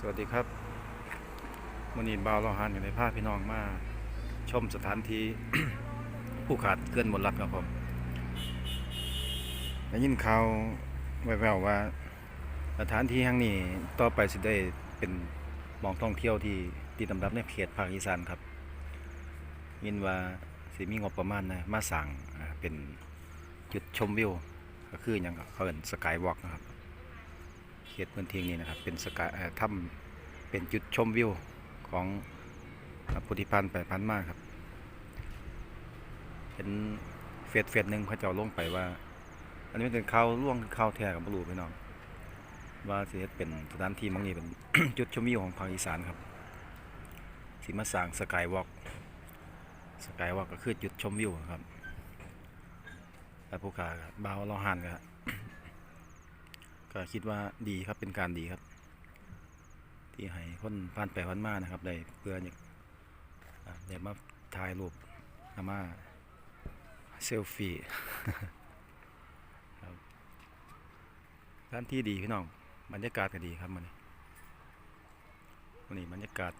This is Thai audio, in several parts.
สวัสดีครับวันนี้บ่าวเราหานกันในภาพพี่น้องมา ชมสถานที่ผู้ขาดเกินบนรัฐครับผมได้ยินข่าวแววๆว่า สถานที่แห่งนี้ต่อไปสิได้เป็นมองท่องเที่ยวที่ที่ตำรับในเขตภาคอีสานครับ ยินว่าสิมีงบประมาณนะมาสั่งเป็นจุดชมวิวก็คืออย่างเขาเอิ้นสกายวอล์กนะครับ เขตพื้นที่นี้นะครับเป็นสกาถ้ำเป็นจุดชมวิวของพุทธิพันธ์ไปดพันมากครับเห็นเฟสเฟสหนึ่งเขาเจ้าลงไปว่า อันนี้เป็นข่าวล่วงข่าวแท้กับบรูพี่น้องว่าเฮ็ดเป็นสถานที่มองนี้เป็นจุดชมวิวของภาคอีสานครับสิมาสางสกายวอล์กสกายวอล์กก็คือจุดชมวิวครับแต่ผู้ค้าบ่าวเราหันก็ ก็คิดว่าดีครับเป็นการดีครับ ที่ให้คนผ่านไปผ่านมานะครับได้เพื่ออยากอ่าได้มาถ่ายรูปอามาเซลฟี่ครับสถานที่ดีพี่น้องบรรยากาศก็ดีครับมันวันนี้บรรยากาศ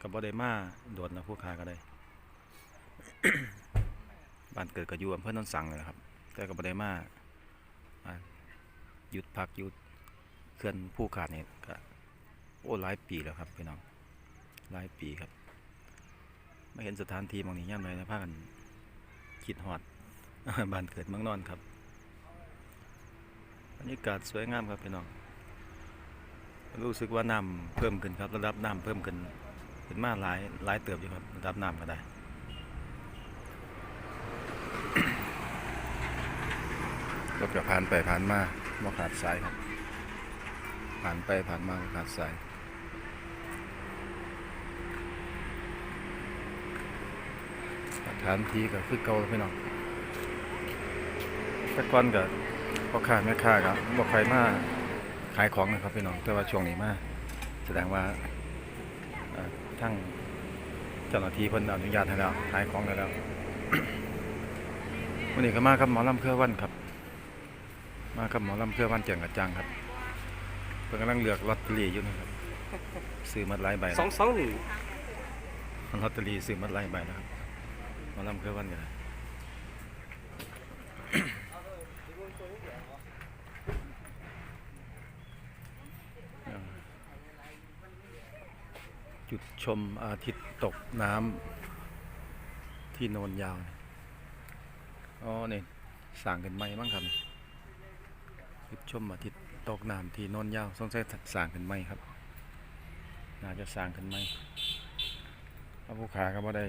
กับบ่ได้มาโดดนะผู้ค้าก็ได้บ้านเกิดก็อยู่อำเภอโนนสังเลยครับ แต่ก็บ่ได้มา หยุดพักหยุดเคลื่อนผู้ขาดเนี่ยก็โอ้หลายปีแล้วครับพี่น้องหลายปีครับไม่เห็นสถานที่บางนี้ย่ำเลยนะพากันคิดฮอดบ้านเกิดเมืองนอนครับบรรยากาศสวยงามครับพี่น้องรู้สึกว่าน้ำเพิ่มขึ้นครับระดับน้ำเพิ่มขึ้นขึ้นมาหลายหลายเติบอยู่ครับระดับน้ำก็ได้รถก็ผ่านไปผ่านมา บ่ขาดสายครับ ผ่านไปผ่านมาขาดสายสถานที่ก็คือเก่าพี่น้องแต่ก่อนก็พ่อค้าแม่ค้าก็บ่ใครมาขายของนะครับพี่น้อง แต่ว่าช่วงนี้มาแสดงว่าทั้งเจ้าหน้าที่เพิ่นอนุญาตให้แล้วขายของได้แล้ววันนี้ก็มาครับหมอลำเครือวันครับ มาครับหมอลำเพื่อวันแจ่งกระจังครับเพิ่งกำลังเลือกลอตเตอรี่อยู่นะครับซื้อมาหลายใบสองสองหนึ่งลอตเตอรี่ซื้อมาหลายใบแล้วครับหมอลำเพื่อวันกันจุดชมอาทิตย์ตกน้ำที่โนนยาวนี่อ๋อนี่สั่งกันไหมบ้างครับ จุดชมอาทิตย์ตกน้ำที่โนนยาวสงสัยสร้างขึ้นไหมครับ น่าจะสร้างขึ้นไหมพระผู้ขาก็บ่ได้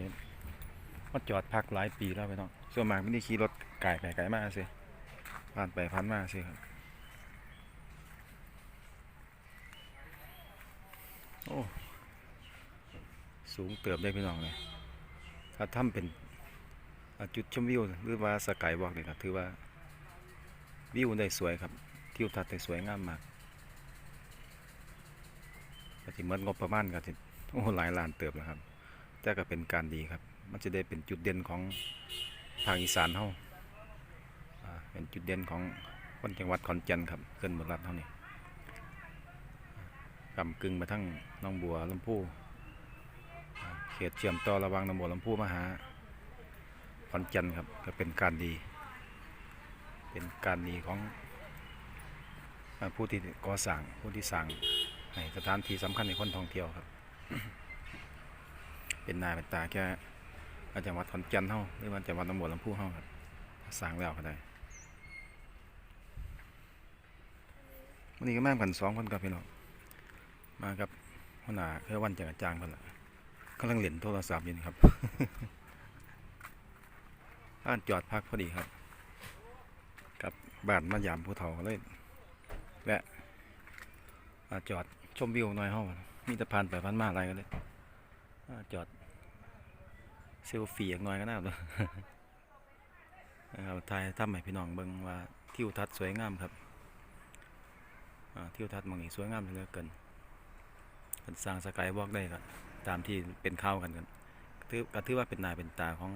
มาจอดพักหลายปีแล้วไปน้องส่วนมากไม่ได้ขี่รถไก่ไก่ไก่มากสิผ่านไปผ่านมาสิครับโอ้สูงเติบได้พี่น้องเลยถ้าทำเป็นจุดชมวิวหรือว่าสกายวอกเนี่ยก็ถือว่าวิวได้สวยครับ ทิวทัศน์สวยงามมากก็ที่เมื่องบประมาณก็ที่โอ้หลายล้านเติบแล้วครับ แต่ก็เป็นการดีครับ มันจะได้เป็นจุดเด่นของภาคอีสานเฮาเป็นจุดเด่นของคนจังหวัดขอนแก่นครับเกินหมดรัฐเท่านี้กำกึ่งมาทั้งน้องบัวลำพูเขตเชื่อมต่อระว่างน้องบัวลำพูมาหาขอนแก่นครับก็เป็นการดี เป็นการดีของ ผู้ที่ก่อสร้างผู้ที่สร้างให้สถานที่สำคัญในคนท่องเที่ยวครับ เป็นนาเป็นตาแค่จังหวัดขอนแก่นเฮาหรือว่าจังหวัดหนองบัวลำพูเฮาครับสร้างแล้วก็ได้วันนี้ก็มากันสองคนครับพี่น้องมากับหัวหน้าเพื่อวันจังจางเพิ่นละกำลังเล่นโทรศัพท์อยู่ครับบ้านจอดพักพอดีครับ กับบ้านมายามผู้เฒ่าเลย แวะจอดชมวิวหน่อยเฮามีแต่ผ่านไปผ่านมาอะไรก็เลยจอดเซลฟี่อย่างน้อยก็น่าเลยนะครับถ่ายทำให้พี่น้องเบิ่งว่าทิวทัศน์สวยงามครับทิวทัศน์มองนี้สวยงามเหลือเกินเป็นสร้างสกายวอล์กได้ครับตามที่เป็นข่าวกันกันถือก็ถือว่าเป็นนาเป็นตาของ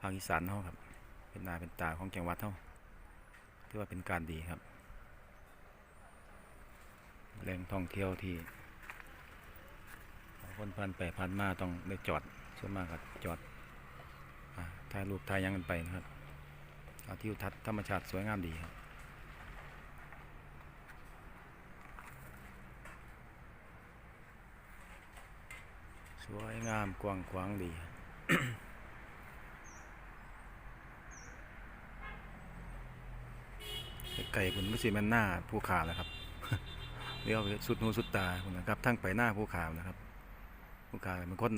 ภาคอีสานเฮาครับ เป็นนาเป็นตาของจังหวัดเฮาถือว่าเป็นการดีครับ แหล่งท่องเที่ยวที่คนผ่านไปผ่านมาต้องได้จอดส่วนมากก็จอดอถ่ายรูปถ่ายยังกันไปนะครับเอาทิวทัศน์ธรรมชาติสวยงามดีครับสวยงามกว้างขวางดีไก่คุณไม่สิแมันหน้าภูขาแล้วครับ เรียวสุดหูสุดตาคุณนะครับทั้งไปหน้าภูขาวนะครับภูขาเป็นคน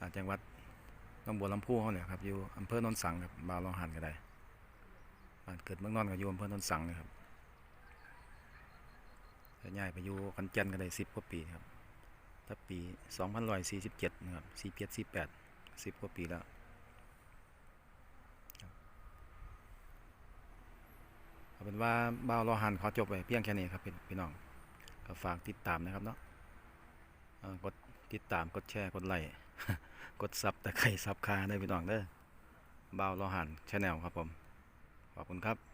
อาจังหวัดหน้องบัวลำพูเขาเนี่ยครับอยู่อำเภอโนนสังครับบาวลองหันก็ได้บ้านเกิดเมืองนอนก็อยู่อำเภอโนนสังนะครับแต่ย้ายไปอยู่ขอนแก่นก็ได้สิบกว่าปีครับถ้าปี2147นลอยสี่สิบเจ็ดนะครับ47 48 10กว่าปีแล้วครับ เป็นว่าบ่าวรอหันขอจบไปเพียงแค่นี้ครับพี่พน้องก็ฝากติดตามนะครับเนาะกดติดตามกดแชร์กดไลค์กดซับแต่ใครซับคาได้พี่น้องเด้อบ่าวรอหันชาแนลครับผมขอบคุณครับ